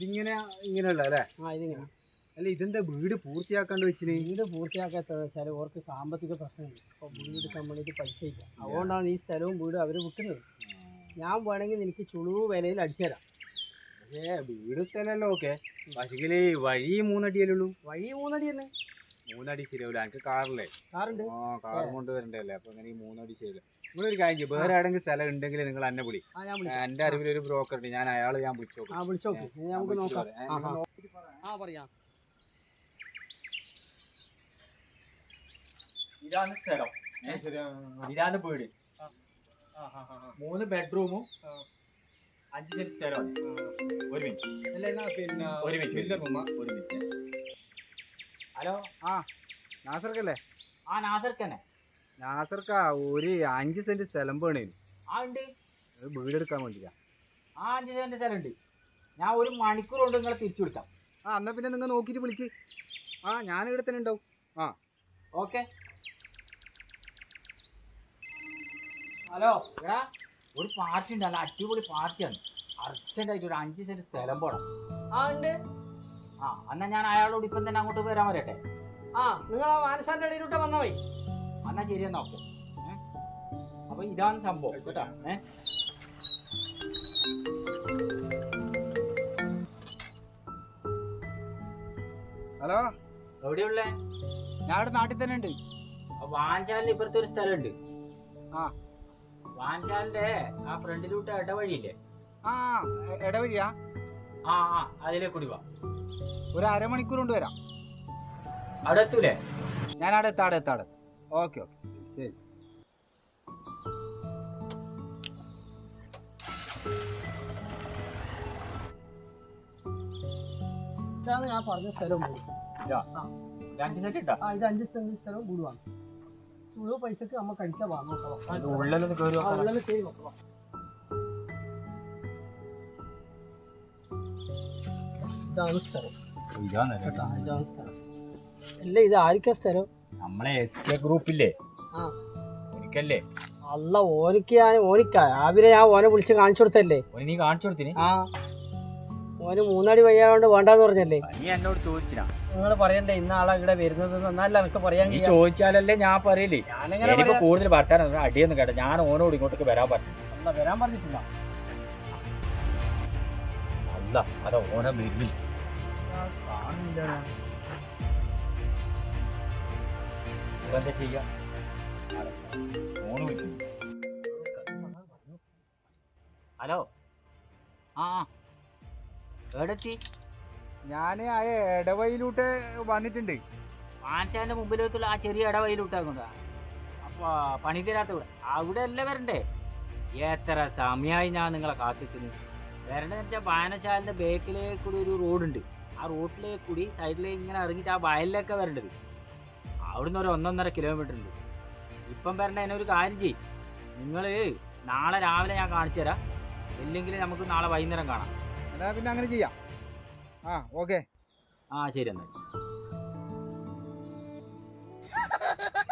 ഇതിങ്ങനെ ഇങ്ങനെയുള്ള അല്ലേ? ആ ഇതിങ്ങനെ. അല്ല ഇതെന്താ വീട് പൂർത്തിയാക്കാണ്ട് വെച്ചിന്? വീട് പൂർത്തിയാക്കാത്ത വെച്ചാൽ ഓർക്ക് സാമ്പത്തിക പ്രശ്നമുണ്ട്. അപ്പോൾ വീട് എടുക്കാൻ വേണ്ടിയിട്ട് പൈസ ഇല്ല അതുകൊണ്ടാണ് ഈ സ്ഥലവും വീടും അവർ വിൽക്കുന്നത് ഞാൻ വേണമെങ്കിൽ നിനക്ക് ചുളിവ് വിലയിൽ അടിച്ചു തരാം. പക്ഷേ വീട് സ്ഥലമല്ലോ ഓക്കെ. പക്ഷേ വഴി മൂന്നടിയല്ലേ ഉള്ളൂ? വഴി മൂന്നടി തന്നെ. മൂന്നടി ശരിയാവില്ല എനിക്ക് കാറില്ലേ? കാറുണ്ട്. ആ കാർ കൊണ്ട് വരണ്ടല്ലേ അപ്പൊ ഇങ്ങനെ ഈ മൂന്നടി ശരിയാവില്ല നിങ്ങളൊരു കാര്യം ചെയ്യ്. വേറെ എവിടെയെങ്കിലും സ്ഥലം ഉണ്ടെങ്കിൽ നിങ്ങൾ എന്നെ വിളി. എന്റെ അറിവിൽ ഒരു ബ്രോക്കർ ഉണ്ട്. ഞാൻ അയാൾ ഞാൻ വിളിച്ചോക്കാം ആ വിളിച്ചോക്ക് ഇനി നമുക്ക് നോക്കാം. ആ, പറയാം. ഇതാണ് സ്ഥലം. ഇതാണ് വീട്. മൂന്ന് ബെഡ്റൂമും അഞ്ച് സെന്റ് സ്ഥലമാണ് ഒരു മിനിറ്റ്. പിന്നെ ഒരു മിനിറ്റ്. ഒരു മിനിറ്റ്. ഹലോ. ആ നാസർക്കല്ലേ? ആ നാസർക്കന്നെ. നാസർക്ക ഒരു അഞ്ച് സെന്റ് സ്ഥലം വേണേനു. ആ ഉണ്ട്. വീടെടുക്കാൻ വേണ്ടിയാ ആ അഞ്ച് സെന്റ് സ്ഥലമുണ്ട്. ഞാൻ ഒരു മണിക്കൂർ കൊണ്ട് നിങ്ങളെ തിരിച്ചു വിളിക്കാം. ആ എന്നാ പിന്നെ നിങ്ങൾ നോക്കിയിട്ട് വിളിക്ക്. ആ ഞാൻ ഇവിടെ തന്നെ ഉണ്ടാവും. ഓക്കെ. ഹലോ എടാ ഒരു പാർട്ടി ഉണ്ട് നല്ല അടിപൊളി പാർട്ടിയാണ്. അർജന്റായിട്ട് ഒരു അഞ്ച് സെന്റ് സ്ഥലം പോണം. ആ ഉണ്ട്. ആ എന്നാ ഞാൻ അയാളോട് ഇപ്പം തന്നെ അങ്ങോട്ട് വരാൻ വരട്ടെ. ആ നിങ്ങൾ ആ വാനശാലിന്റെ ഇടയിലോട്ട് വന്നാ മതി. എന്നാ ശരിയെന്നാ ഓക്കെ. അപ്പൊ ഇതാണ് സംഭവം കേട്ടോ. ഏ? ഹലോ? എവിടെയുള്ള? ഞാൻ ഇവിടെ നാട്ടിൽ തന്നെ ഉണ്ട്. വാൻചാലിന്റെ ഇപ്പുറത്തെ ഒരു സ്ഥലമുണ്ട്. ആ. വാഞ്ചാലിന്റെ ആ ഫ്രണ്ടിലോട്ട് ഇടവഴിയില്ലേ? ആ ഇടവഴിയാ? ആ ആ അതിലെ കൂടി വാ. ഒരു അരമണിക്കൂർ കൊണ്ട് വരാം. അവിടെ എത്തൂലേ? ഞാൻ അവിടെ എത്താടെ എത്താടെ ഓക്കെ ഓക്കെ. ശരി ഇതാണ് ഞാൻ പറഞ്ഞ ആ. ഇത് അഞ്ച് സെന്റ് സ്ഥലവും വീടുമാണ് ചുളിവ് പൈസക്ക് നമ്മൾ കഴിക്കാൻ വാങ്ങാം കയറി നോക്കാം ഇതാണ് സ്ഥലം. അല്ല? ഇത് ആർക്കാ സ്ഥലം? നമ്മളെ എസ് കെ ഗ്രൂപ്പില്ലേ ആ. എനിക്കല്ലേ? അല്ല ഓനിക്ക് ഞാൻ ഓനിക്കാ രാവിലെ ഞാൻ ഓനെ വിളിച്ച് കാണിച്ചു കൊടുത്തല്ലേ നീ കാണിച്ചു കൊടുത്തിന്? ആ. ഓന് മൂന്നടി വയ്യാണ്ട് വേണ്ടെന്ന് പറഞ്ഞല്ലേ നീ എന്നോട് ചോദിച്ചിനാ. നിങ്ങൾ പറയണ്ടേ ഇന്ന ആളാ ഇവിടെ വരുന്നത് എന്നല്ല എനിക്ക് പറയാൻ നീ ചോദിച്ചാലല്ലേ ഞാൻ പറയില്ലേ ഞാനിപ്പോ? കൂടുതൽ വർത്താനം അടിയൊന്നും കേട്ടോ ഞാൻ ഓനോട് ഇങ്ങോട്ടേക്ക് വരാൻ പറഞ്ഞു. അല്ല, വരാൻ പറഞ്ഞിട്ടില്ല. അല്ല ഓനെ ഓന വരുന്നു എന്താ ചെയ്യാ? ഓണ് വിളിക്കുന്നു. ഹലോ? ആ ആ. എവിടെത്തി? ഞാൻ ആ ഇടവയിലൂട്ട് വന്നിട്ടുണ്ട്. ആൻസാന്റെ മുമ്പിലേക്കുള്ള ആ ചെറിയ ഇടവയിലൂട്ടാകുന്ന അപ്പൊ പണി തരാത്ത ഇവിടെ അവിടെ അല്ലേ വരണ്ടേ? എത്ര സമയമായി ഞാൻ നിങ്ങളെ കാത്തിക്കുന്നു. വരണ്ടെന്ന് വെച്ചാൽ വായനശാലിന്റെ ബേക്കിലേക്കൂടി ഒരു റോഡുണ്ട് ആ റോട്ടിലേ കൂടി സൈഡിലേ ഇങ്ങനെ ഇറങ്ങിയിട്ട് ആ വയലിലൊക്കെ വരേണ്ടത്. അവിടുന്ന് ഒരു ഒന്നൊന്നര കിലോമീറ്റർ ഉണ്ട്. ഇപ്പം വരേണ്ട എന്നെ ഒരു കാര്യം ചെയ്യും. നിങ്ങൾ നാളെ രാവിലെ ഞാൻ കാണിച്ചു തരാം. ഇല്ലെങ്കിൽ നമുക്ക് നാളെ വൈകുന്നേരം കാണാം. അതാ പിന്നെ അങ്ങനെ ചെയ്യാം. ആ ഓക്കെ ആ ശരി എന്നാൽ